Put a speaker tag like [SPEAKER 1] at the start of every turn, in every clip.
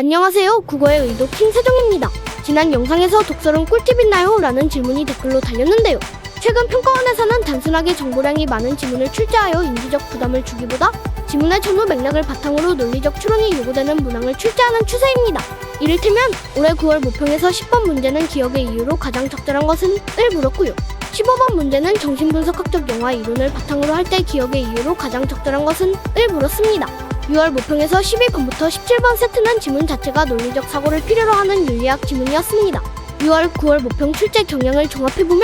[SPEAKER 1] 안녕하세요. 국어의 의도 킹세종입니다. 지난 영상에서 독서는 꿀팁 있나요? 라는 질문이 댓글로 달렸는데요. 최근 평가원에서는 단순하게 정보량이 많은 지문을 출제하여 인지적 부담을 주기보다 지문의 전후 맥락을 바탕으로 논리적 추론이 요구되는 문항을 출제하는 추세입니다. 이를테면 올해 9월 모평에서 10번 문제는 기억의 이유로 가장 적절한 것은 을 물었고요. 15번 문제는 정신분석학적 영화 이론을 바탕으로 할 때 기억의 이유로 가장 적절한 것은 을 물었습니다. 6월 모평에서 12번부터 17번 세트는 지문 자체가 논리적 사고를 필요로 하는 윤리학 지문이었습니다. 6월, 9월 모평 출제 경향을 종합해보면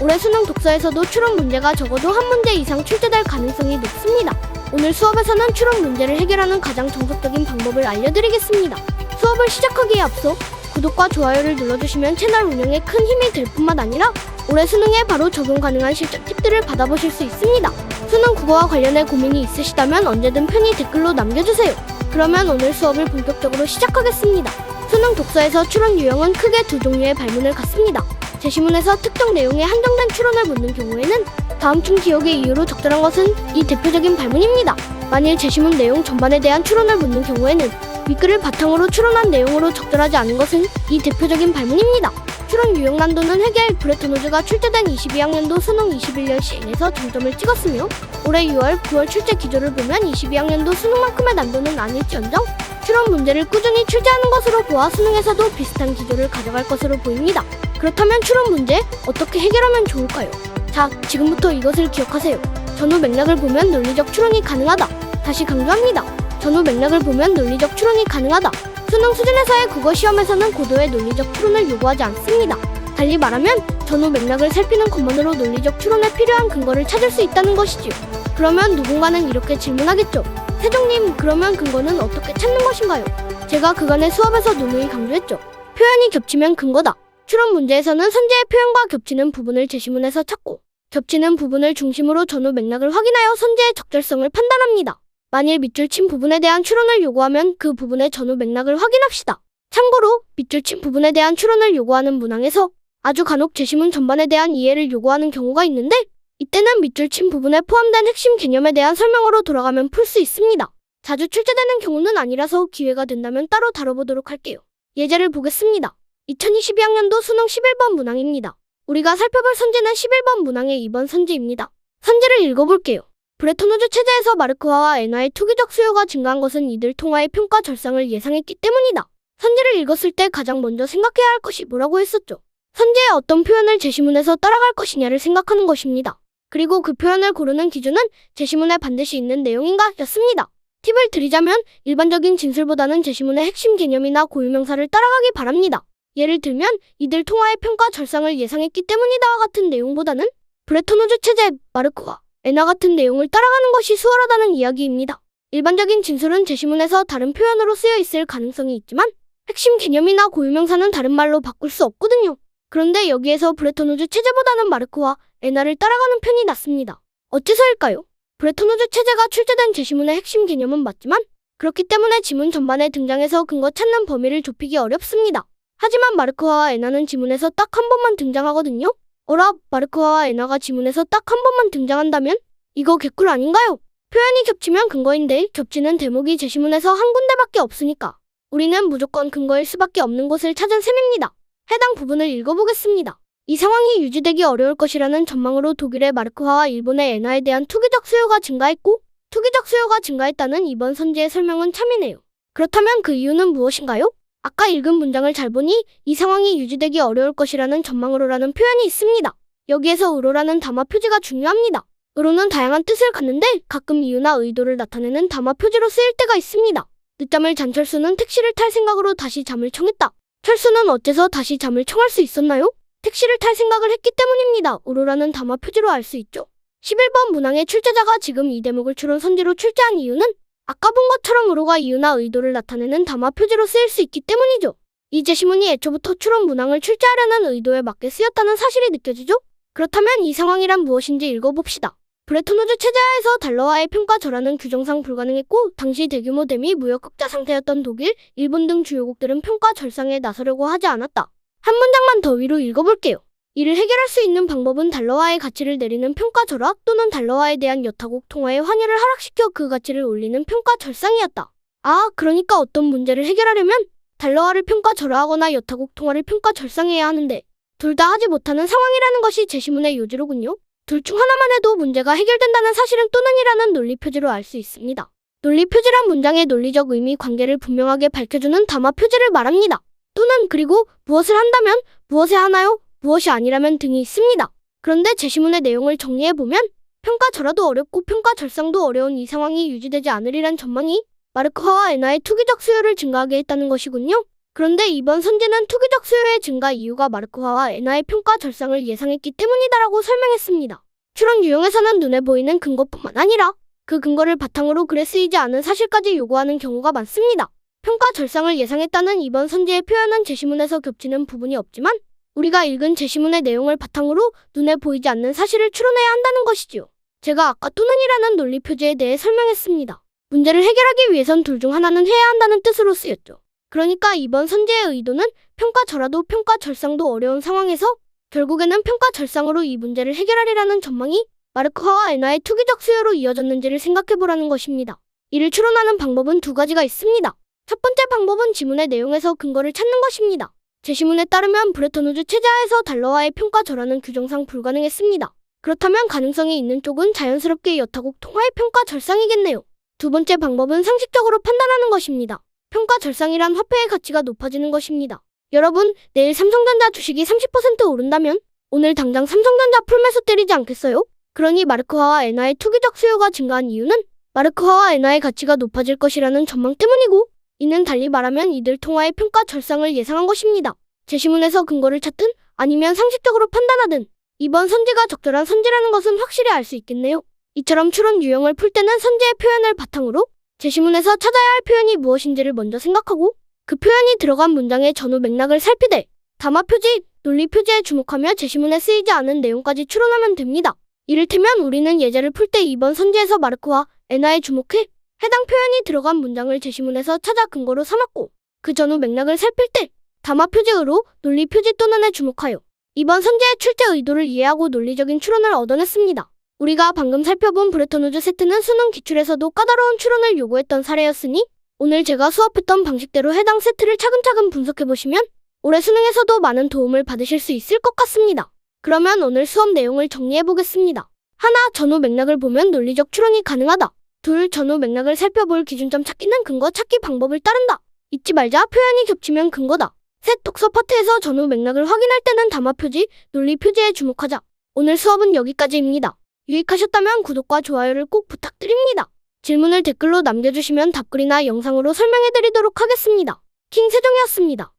[SPEAKER 1] 올해 수능 독서에서도 추론 문제가 적어도 한 문제 이상 출제될 가능성이 높습니다. 오늘 수업에서는 추론 문제를 해결하는 가장 정석적인 방법을 알려드리겠습니다. 수업을 시작하기에 앞서 구독과 좋아요를 눌러주시면 채널 운영에 큰 힘이 될 뿐만 아니라 올해 수능에 바로 적용 가능한 실전 팁들을 받아보실 수 있습니다. 수능 국어와 관련해 고민이 있으시다면 언제든 편히 댓글로 남겨주세요. 그러면 오늘 수업을 본격적으로 시작하겠습니다. 수능 독서에서 추론 유형은 크게 두 종류의 발문을 갖습니다. 제시문에서 특정 내용에 한정된 추론을 묻는 경우에는 다음 중 기억의 이유로 적절한 것은 이 대표적인 발문입니다. 만일 제시문 내용 전반에 대한 추론을 묻는 경우에는 윗글을 바탕으로 추론한 내용으로 적절하지 않은 것은 이 대표적인 발문입니다. 추론 유형 난도는 해겔 브레토노즈가 출제된 22학년도 수능 21년 시행에서 정점을 찍었으며 올해 6월, 9월 출제 기조를 보면 22학년도 수능만큼의 난도는 아닐지언정 추론 문제를 꾸준히 출제하는 것으로 보아 수능에서도 비슷한 기조를 가져갈 것으로 보입니다. 그렇다면 추론 문제 어떻게 해결하면 좋을까요? 자, 지금부터 이것을 기억하세요. 전후 맥락을 보면 논리적 추론이 가능하다. 다시 강조합니다. 전후 맥락을 보면 논리적 추론이 가능하다. 수능 수준에서의 국어 시험에서는 고도의 논리적 추론을 요구하지 않습니다. 달리 말하면 전후 맥락을 살피는 것만으로 논리적 추론에 필요한 근거를 찾을 수 있다는 것이지요. 그러면 누군가는 이렇게 질문하겠죠. 세종님, 그러면 근거는 어떻게 찾는 것인가요? 제가 그간의 수업에서 누누이 강조했죠. 표현이 겹치면 근거다. 추론 문제에서는 선제의 표현과 겹치는 부분을 제시문에서 찾고 겹치는 부분을 중심으로 전후 맥락을 확인하여 선제의 적절성을 판단합니다. 만일 밑줄 친 부분에 대한 추론을 요구하면 그 부분의 전후 맥락을 확인합시다. 참고로 밑줄 친 부분에 대한 추론을 요구하는 문항에서 아주 간혹 제시문 전반에 대한 이해를 요구하는 경우가 있는데 이때는 밑줄 친 부분에 포함된 핵심 개념에 대한 설명으로 돌아가면 풀 수 있습니다. 자주 출제되는 경우는 아니라서 기회가 된다면 따로 다뤄보도록 할게요. 예제를 보겠습니다. 2022학년도 수능 11번 문항입니다. 우리가 살펴볼 선지는 11번 문항의 2번 선지입니다. 선지를 읽어볼게요. 브레토노즈 체제에서 마르크화와 엔화의 투기적 수요가 증가한 것은 이들 통화의 평가 절상을 예상했기 때문이다. 선지를 읽었을 때 가장 먼저 생각해야 할 것이 뭐라고 했었죠? 선지의 어떤 표현을 제시문에서 따라갈 것이냐를 생각하는 것입니다. 그리고 그 표현을 고르는 기준은 제시문에 반드시 있는 내용인가 였습니다. 팁을 드리자면 일반적인 진술보다는 제시문의 핵심 개념이나 고유명사를 따라가기 바랍니다. 예를 들면 이들 통화의 평가 절상을 예상했기 때문이다와 같은 내용보다는 브레토노즈 체제, 마르크와 에나 같은 내용을 따라가는 것이 수월하다는 이야기입니다. 일반적인 진술은 제시문에서 다른 표현으로 쓰여 있을 가능성이 있지만 핵심 개념이나 고유명사는 다른 말로 바꿀 수 없거든요. 그런데 여기에서 브레토노즈 체제보다는 마르크와 에나를 따라가는 편이 낫습니다. 어째서일까요? 브레토노즈 체제가 출제된 제시문의 핵심 개념은 맞지만 그렇기 때문에 지문 전반에 등장해서 근거 찾는 범위를 좁히기 어렵습니다. 하지만 마르크화와 에나는 지문에서 딱 한 번만 등장하거든요. 어라, 마르크화와 에나가 지문에서 딱 한 번만 등장한다면? 이거 개꿀 아닌가요? 표현이 겹치면 근거인데 겹치는 대목이 제시문에서 한 군데밖에 없으니까 우리는 무조건 근거일 수밖에 없는 곳을 찾은 셈입니다. 해당 부분을 읽어보겠습니다. 이 상황이 유지되기 어려울 것이라는 전망으로 독일의 마르크화와 일본의 에나에 대한 투기적 수요가 증가했고 투기적 수요가 증가했다는 이번 선지의 설명은 참이네요. 그렇다면 그 이유는 무엇인가요? 아까 읽은 문장을 잘 보니 이 상황이 유지되기 어려울 것이라는 전망으로라는 표현이 있습니다. 여기에서 의로라는 담화 표지가 중요합니다. 의로는 다양한 뜻을 갖는데 가끔 이유나 의도를 나타내는 담화 표지로 쓰일 때가 있습니다. 늦잠을 잔 철수는 택시를 탈 생각으로 다시 잠을 청했다. 철수는 어째서 다시 잠을 청할 수 있었나요? 택시를 탈 생각을 했기 때문입니다. 의로라는 담화 표지로 알 수 있죠. 11번 문항의 출제자가 지금 이 대목을 추론 선지로 출제한 이유는 아까 본 것처럼 의로가 이유나 의도를 나타내는 담화 표지로 쓰일 수 있기 때문이죠. 이 제 시문이 애초부터 추론 문항을 출제하려는 의도에 맞게 쓰였다는 사실이 느껴지죠? 그렇다면 이 상황이란 무엇인지 읽어봅시다. 브레토노즈 체제하에서 달러화의 평가 절하는 규정상 불가능했고 당시 대규모 대미 무역극자 상태였던 독일, 일본 등 주요국들은 평가 절상에 나서려고 하지 않았다. 한 문장만 더 위로 읽어볼게요. 이를 해결할 수 있는 방법은 달러화의 가치를 내리는 평가 절하 또는 달러화에 대한 여타국 통화의 환율을 하락시켜 그 가치를 올리는 평가 절상이었다. 아, 그러니까 어떤 문제를 해결하려면 달러화를 평가절하하거나 여타국 통화를 평가 절상해야 하는데 둘 다 하지 못하는 상황이라는 것이 제시문의 요지로군요. 둘 중 하나만 해도 문제가 해결된다는 사실은 또는이라는 논리 표지로 알 수 있습니다. 논리 표지란 문장의 논리적 의미 관계를 분명하게 밝혀주는 담화 표지를 말합니다. 또는 그리고 무엇을 한다면 무엇에 하나요? 무엇이 아니라면 등이 있습니다. 그런데 제시문의 내용을 정리해보면 평가 절하도 어렵고 평가 절상도 어려운 이 상황이 유지되지 않으리란 전망이 마르크화와 에나의 투기적 수요를 증가하게 했다는 것이군요. 그런데 이번 선지는 투기적 수요의 증가 이유가 마르크화와 에나의 평가 절상을 예상했기 때문이다라고 설명했습니다. 추론 유형에서는 눈에 보이는 근거뿐만 아니라 그 근거를 바탕으로 글에 쓰이지 않은 사실까지 요구하는 경우가 많습니다. 평가 절상을 예상했다는 이번 선지의 표현은 제시문에서 겹치는 부분이 없지만 우리가 읽은 제시문의 내용을 바탕으로 눈에 보이지 않는 사실을 추론해야 한다는 것이지요. 제가 아까 또는이라는 논리 표지에 대해 설명했습니다. 문제를 해결하기 위해선 둘 중 하나는 해야 한다는 뜻으로 쓰였죠. 그러니까 이번 선제의 의도는 평가절하도 평가절상도 어려운 상황에서 결국에는 평가절상으로 이 문제를 해결하리라는 전망이 마르크화와 에나의 투기적 수요로 이어졌는지를 생각해보라는 것입니다. 이를 추론하는 방법은 두 가지가 있습니다. 첫 번째 방법은 지문의 내용에서 근거를 찾는 것입니다. 제시문에 따르면 브레턴 우즈 체제하에서 달러화의 평가 절하는 규정상 불가능했습니다. 그렇다면 가능성이 있는 쪽은 자연스럽게 여타국 통화의 평가 절상이겠네요. 두 번째 방법은 상식적으로 판단하는 것입니다. 평가 절상이란 화폐의 가치가 높아지는 것입니다. 여러분, 내일 삼성전자 주식이 30% 오른다면 오늘 당장 삼성전자 풀매수 때리지 않겠어요? 그러니 마르크화와 엔화의 투기적 수요가 증가한 이유는 마르크화와 엔화의 가치가 높아질 것이라는 전망 때문이고 이는 달리 말하면 이들 통화의 평가 절상을 예상한 것입니다. 제시문에서 근거를 찾든 아니면 상식적으로 판단하든 이번 선지가 적절한 선지라는 것은 확실히 알 수 있겠네요. 이처럼 추론 유형을 풀 때는 선지의 표현을 바탕으로 제시문에서 찾아야 할 표현이 무엇인지를 먼저 생각하고 그 표현이 들어간 문장의 전후 맥락을 살피되 담화 표지, 논리 표지에 주목하며 제시문에 쓰이지 않은 내용까지 추론하면 됩니다. 이를테면 우리는 예제를 풀 때 이번 선지에서 마르크와 에나에 주목해 해당 표현이 들어간 문장을 제시문에서 찾아 근거로 삼았고 그 전후 맥락을 살필 때 담화 표지으로 논리 표지 또는에 주목하여 이번 선지의 출제 의도를 이해하고 논리적인 추론을 얻어냈습니다. 우리가 방금 살펴본 브레턴우즈 세트는 수능 기출에서도 까다로운 추론을 요구했던 사례였으니 오늘 제가 수업했던 방식대로 해당 세트를 차근차근 분석해보시면 올해 수능에서도 많은 도움을 받으실 수 있을 것 같습니다. 그러면 오늘 수업 내용을 정리해보겠습니다. 하나, 전후 맥락을 보면 논리적 추론이 가능하다. 둘, 전후 맥락을 살펴볼 기준점 찾기는 근거 찾기 방법을 따른다. 잊지 말자, 표현이 겹치면 근거다. 셋, 독서 파트에서 전후 맥락을 확인할 때는 담화 표지, 논리 표지에 주목하자. 오늘 수업은 여기까지입니다. 유익하셨다면 구독과 좋아요를 꼭 부탁드립니다. 질문을 댓글로 남겨주시면 답글이나 영상으로 설명해드리도록 하겠습니다. 킹 세종이었습니다.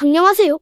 [SPEAKER 1] 강령하세요.